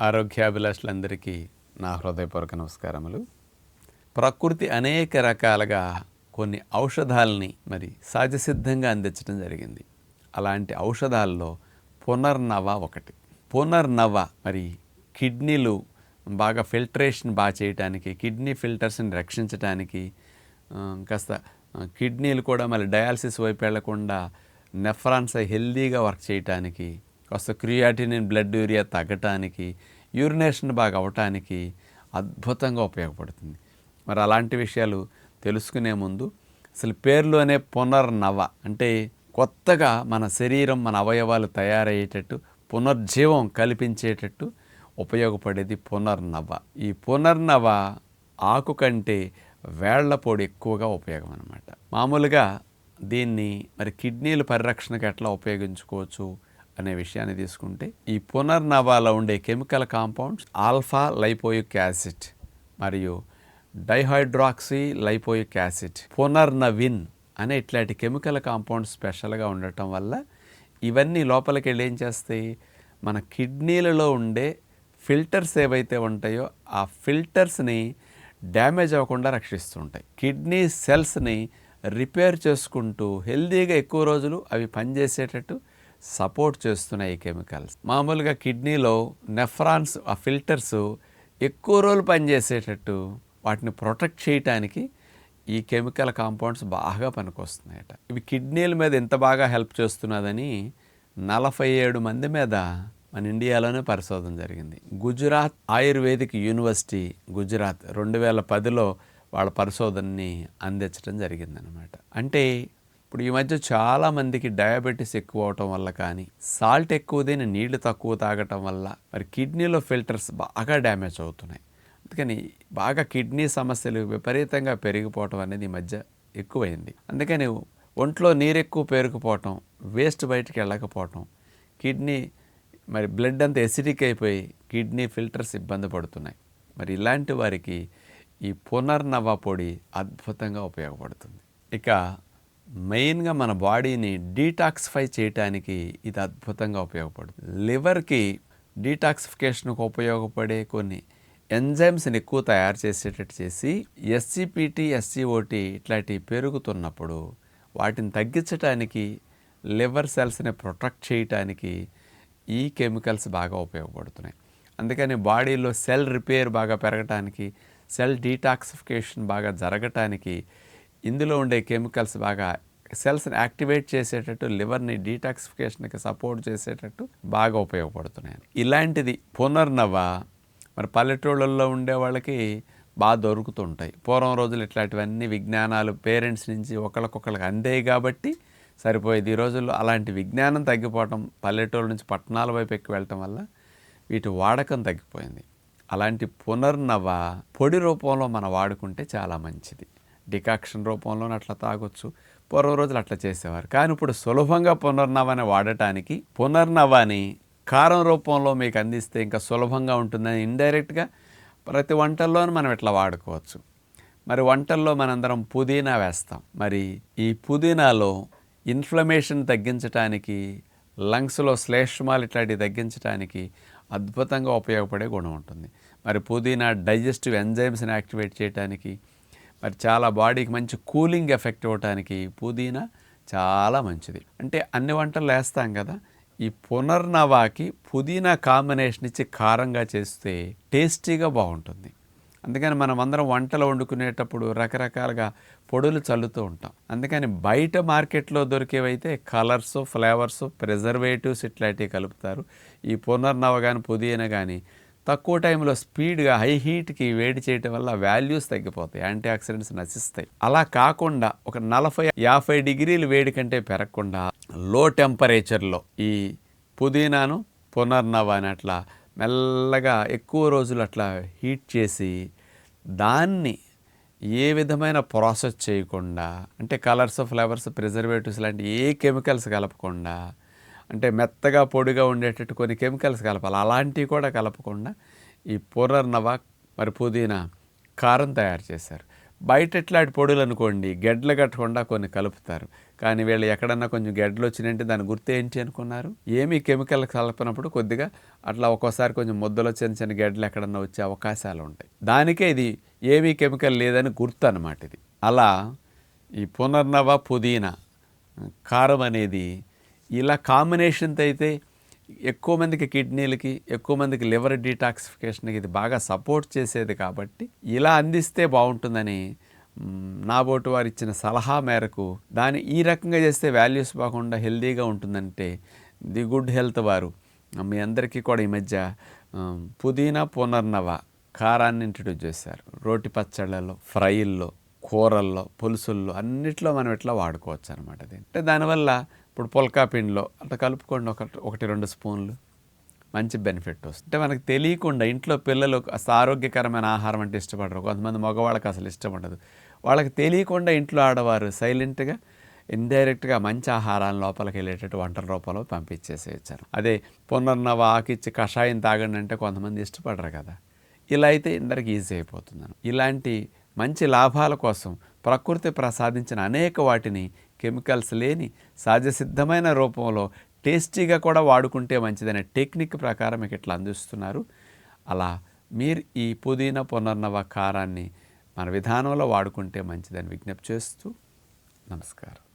ఆరోగ్యాభిలాషులందరికీ నా హృదయపూర్వక నమస్కారములు. ప్రకృతి అనేక రకాలుగా కొన్ని ఔషధాలని మరి సహజసిద్ధంగా అందించడం జరిగింది. అలాంటి ఔషధాల్లో పునర్నవ ఒకటి. పునర్నవ మరి కిడ్నీలు బాగా ఫిల్టరేషన్ బాగా చేయటానికి కిడ్నీ ఫిల్టర్స్ని రక్షించడానికి కాస్త కిడ్నీలు కూడా మళ్ళీ డయాలసిస్ వైపు వెళ్ళకుండా నెఫ్రాన్స్ హెల్దీగా వర్క్ చేయటానికి కాస్త క్రియాటినిన్ బ్లడ్ యూరియా తగ్గటానికి యూరినేషన్ బాగా అవటానికి అద్భుతంగా ఉపయోగపడుతుంది. మరి అలాంటి విషయాలు తెలుసుకునే ముందు అసలు పేర్లోనే పునర్నవ అంటే కొత్తగా మన శరీరం మన అవయవాలు తయారయ్యేటట్టు పునర్జీవం కల్పించేటట్టు ఉపయోగపడేది పునర్నవ. ఈ పునర్నవ ఆకు కంటే వేళ్ళ పొడి ఎక్కువగా ఉపయోగం అనమాట మామూలుగా దీన్ని మరి కిడ్నీల పరిరక్షణకు ఎట్లా ఉపయోగించుకోవచ్చు? అనే విషయాన్ని తీసుకుంటే ఈ పునర్నవాలో ఉండే chemical compounds alpha lipoic acid మరియు డైహైడ్రాక్సీ లైపోయిక్ యాసిడ్ పునర్నవిన్ అనే ఇట్లాంటి కెమికల్ కాంపౌండ్స్ స్పెషల్గా ఉండటం వల్ల ఇవన్నీ లోపలికి వెళ్ళి ఏం చేస్తాయి? మన కిడ్నీలలో ఉండే ఫిల్టర్స్ ఏవైతే ఉంటాయో ఆ ఫిల్టర్స్ని డ్యామేజ్ అవ్వకుండా రక్షిస్తుంటాయి. కిడ్నీ సెల్స్ని రిపేర్ చేసుకుంటూ హెల్దీగా ఎక్కువ రోజులు అవి పనిచేసేటట్టు సపోర్ట్ చేస్తున్నాయి ఈ కెమికల్స్. మామూలుగా కిడ్నీలో నెఫ్రాన్స్ ఆ ఫిల్టర్స్ ఎక్కువ రోజులు పనిచేసేటట్టు వాటిని ప్రొటెక్ట్ చేయటానికి ఈ కెమికల్ కాంపౌండ్స్ బాగా పనికొస్తున్నాయట. ఇవి కిడ్నీల మీద ఎంత బాగా హెల్ప్ చేస్తున్నదని నలభై ఏడు మంది మీద మన ఇండియాలోనే పరిశోధన జరిగింది. గుజరాత్ ఆయుర్వేదిక్ యూనివర్సిటీ గుజరాత్ రెండు వేల పదిలో వాళ్ళ పరిశోధనని అందించడం జరిగిందనమాట అంటే ఇప్పుడు ఈ మధ్య చాలా మందికి డయాబెటీస్ ఎక్కువ అవటం వల్ల కానీ సాల్ట్ ఎక్కువ తిని నీళ్ళు తక్కువ తాగటం వల్ల మరి కిడ్నీలో ఫిల్టర్స్ బాగా డ్యామేజ్ అవుతున్నాయి. అందుకని బాగా కిడ్నీ సమస్యలు విపరీతంగా పెరిగిపోవటం అనేది ఈ మధ్య ఎక్కువైంది. అందుకని ఒంట్లో నీరు ఎక్కువ పేరుకుపోవటం వేస్ట్ బయటికి వెళ్ళకపోవటం కిడ్నీ మరి బ్లడ్ అంతా ఎసిడిక్ అయిపోయి కిడ్నీ ఫిల్టర్స్ ఇబ్బంది పడుతున్నాయి. మరి ఇలాంటి వారికి ఈ పునర్నవ పొడి అద్భుతంగా ఉపయోగపడుతుంది. ఇక మెయిన్గా మన బాడీని డీటాక్సిఫై చేయటానికి ఇది అద్భుతంగా ఉపయోగపడుతుంది. లివర్కి డీటాక్సిఫికేషన్కు ఉపయోగపడే కొన్ని ఎంజైమ్స్ని ఎక్కువ తయారు చేసేటట్టు చేసి ఎస్సిపిటి ఎస్సిఓటి ఇట్లాంటివి పెరుగుతున్నప్పుడు వాటిని తగ్గించడానికి లివర్ సెల్స్ని ప్రొటెక్ట్ చేయటానికి ఈ కెమికల్స్ బాగా ఉపయోగపడుతున్నాయి. అందుకని బాడీలో సెల్ రిపేర్ బాగా పెరగటానికి సెల్ డీటాక్సిఫికేషన్ బాగా జరగటానికి ఇందులో ఉండే కెమికల్స్ బాగా సెల్స్ని యాక్టివేట్ చేసేటట్టు లివర్ని డీటాక్సిఫికేషన్కి సపోర్ట్ చేసేటట్టు బాగా ఉపయోగపడుతున్నాయి. ఇలాంటిది పునర్నవ మరి పల్లెటూళ్ళల్లో ఉండే వాళ్ళకి బాగా దొరుకుతుంటాయి. పూర్వం రోజులు ఇట్లాంటివన్నీ విజ్ఞానాలు పేరెంట్స్ నుంచి ఒకళ్ళకొకళ్ళకి అందేవి కాబట్టి సరిపోయేది. ఈ రోజుల్లో అలాంటి విజ్ఞానం తగ్గిపోవటం పల్లెటూళ్ళ నుంచి పట్టణాల వైపు ఎక్కువ వెళ్ళటం వల్ల వీటి వాడకం తగ్గిపోయింది. అలాంటి పునర్నవ పొడి రూపంలో మనం వాడుకుంటే చాలా మంచిది. డికాక్షన్ రూపంలో అట్లా తాగొచ్చు. పూర్వం రోజులు అట్లా చేసేవారు. కానీ ఇప్పుడు సులభంగా పునర్నవాన్ని వాడటానికి పునర్నవాని కారం రూపంలో మీకు అందిస్తే ఇంకా సులభంగా ఉంటుందని ఇండైరెక్ట్గా ప్రతి వంటల్లోనూ మనం ఇట్లా వాడుకోవచ్చు. మరి వంటల్లో మనందరం పుదీనా వేస్తాం. మరి ఈ పుదీనాలో ఇన్ఫ్లమేషన్ తగ్గించడానికి లంగ్స్లో శ్లేష్మాలు ఇట్లాంటివి తగ్గించడానికి అద్భుతంగా ఉపయోగపడే గుణం ఉంటుంది. మరి పుదీనా డైజెస్టివ్ ఎంజైమ్స్ని యాక్టివేట్ చేయడానికి మరి చాలా బాడీకి మంచి కూలింగ్ ఎఫెక్ట్ ఇవ్వటానికి పుదీనా చాలా మంచిది. అంటే అన్ని వంటలు వేస్తాం కదా ఈ పునర్నవాకి పుదీనా కాంబినేషన్ ఇచ్చి కారంగా చేస్తే టేస్టీగా బాగుంటుంది. అందుకని మనం అందరం వంటలు వండుకునేటప్పుడు రకరకాలుగా పొడులు చల్లుతూ ఉంటాం. అందుకని బయట మార్కెట్లో దొరికేవైతే కలర్స్ ఫ్లేవర్స్ ప్రిజర్వేటివ్స్ ఇట్లాంటివి కలుపుతారు. ఈ పునర్నవ కానీ పుదీనా కానీ తక్కువ టైంలో స్పీడ్గా హై హీట్కి వేడి చేయటం వల్ల వాల్యూస్ తగ్గిపోతాయి యాంటీ ఆక్సిడెంట్స్ నశిస్తాయి. అలా కాకుండా ఒక నలభై యాభై డిగ్రీలు వేడి కంటే పెరగకుండా లో టెంపరేచర్లో ఈ పుదీనాను పునర్నవ అని అట్లా మెల్లగా ఎక్కువ రోజులు అట్లా హీట్ చేసి దాన్ని ఏ విధమైన ప్రాసెస్ చేయకుండా అంటే కలర్స్ ఫ్లేవర్స్ ప్రిజర్వేటివ్స్ లాంటి ఏ కెమికల్స్ కలపకుండా అంటే మెత్తగా పొడిగా ఉండేటట్టు కొన్ని కెమికల్స్ కలపాలి. అలాంటివి కూడా కలపకుండా ఈ పునర్నవ మరి పుదీనా కారం తయారు చేశారు. బయట ఎట్లాంటి పొడులు అనుకోండి గెడ్లు కట్టకుండా కొన్ని కలుపుతారు. కానీ వీళ్ళు ఎక్కడన్నా కొంచెం గెడ్లు వచ్చినాయంటే దాని గుర్తు ఏంటి అనుకున్నారు? ఏమీ కెమికల్ కలపనప్పుడు కొద్దిగా అట్లా ఒక్కోసారి కొంచెం ముద్దలో చిన్న చిన్న గెడ్లు ఎక్కడన్నా వచ్చే అవకాశాలు ఉంటాయి. దానికే ఇది ఏమీ కెమికల్ లేదని గుర్తు అనమాట ఇది. అలా ఈ పునర్నవ పుదీనా కారం అనేది ఇలా కాంబినేషన్తో అయితే ఎక్కువ మందికి కిడ్నీలకి ఎక్కువ మందికి లివర్ డీటాక్సిఫికేషన్కి ఇది బాగా సపోర్ట్ చేసేది కాబట్టి ఇలా అందిస్తే బాగుంటుందని నాబోటు వారు ఇచ్చిన సలహా మేరకు దాన్ని ఈ రకంగా చేస్తే వాల్యూస్ బాగుండా హెల్దీగా ఉంటుందంటే ది గుడ్ హెల్త్ వారు మీ అందరికీ కూడా ఈ మధ్య పుదీనా పునర్నవ కారాన్ని ఇంట్రడ్యూస్ చేశారు. రోటి పచ్చళ్ళలో ఫ్రైల్లో కూరల్లో పులుసుల్లో అన్నిట్లో మనం ఇట్లా వాడుకోవచ్చు అనమాట అంటే దానివల్ల ఇప్పుడు పుల్కా పిండిలో అట్లా కలుపుకోండి ఒక ఒకటి రెండు స్పూన్లు. మంచి బెనిఫిట్ వస్తుంది. అంటే మనకు తెలియకుండా ఇంట్లో పిల్లలు అసలు ఆరోగ్యకరమైన ఆహారం అంటే ఇష్టపడరు. కొంతమంది మగవాళ్ళకి అసలు ఇష్టం ఉండదు. వాళ్ళకి తెలియకుండా ఇంట్లో ఆడవారు సైలెంట్గా ఇండైరెక్ట్గా మంచి ఆహారాన్ని లోపలికి వెళ్ళేటట్టు వంటల రూపంలో పంపించేసేయచ్చారు అదే పునర్నవ ఆకిచ్చి కషాయం తాగండి అంటే కొంతమంది ఇష్టపడరు కదా. ఇలా అయితే ఇందరికి ఈజీ అయిపోతుందని ఇలాంటి మంచి లాభాల కోసం ప్రకృతి ప్రసాదించిన అనేక వాటిని కెమికల్స్ లేని సహజసిద్ధమైన రూపంలో టేస్టీగా కూడా వాడుకుంటే మంచిదనే టెక్నిక్ ప్రకారం మీకు ఇట్లా అందిస్తున్నారు. అలా మీరు ఈ పుదీనా పునర్నవ కారాన్ని మన విధానంలో వాడుకుంటే మంచిదని విజ్ఞప్తి చేస్తూ నమస్కారం.